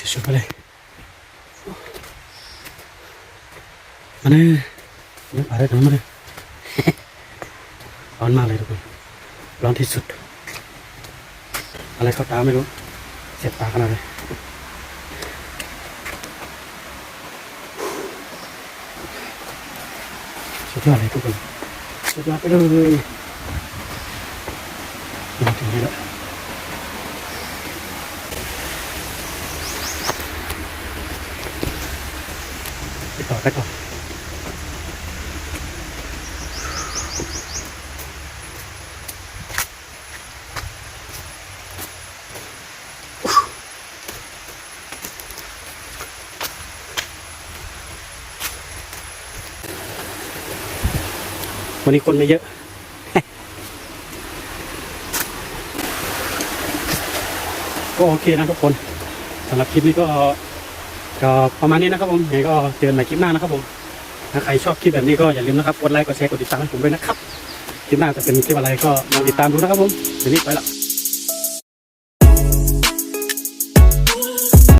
สุดๆไปเลยมาเนี่ยนี่ปลาได้ทั้งมาเลยร้อนมากเลยทุกคนร้อนที่สุด อะไรเข้าตาไม่รู้ เสียบตาขนาดเลยสุดยอดเลยทุกคนสุดยอดไปเลยมาถึงนี่แล้ว ต่อไปต่อวันนี้คนไม่เยอะ ก็โอเคนะทุกคนสำหรับคลิปนี้ก็ ก็ประมาณนี้นะครับผมยังไงก็เจอกันใหม่คลิปหน้านะครับผมถ้าใครชอบคลิปแบบนี้ก็อย่าลืมนะครับกดไลค์กดแชร์กดติดตามให้ผมด้วยนะครับคลิปหน้าจะเป็นคลิปอะไรก็มาติดตามดูนะครับผมเดี๋ยวนี้ไปละ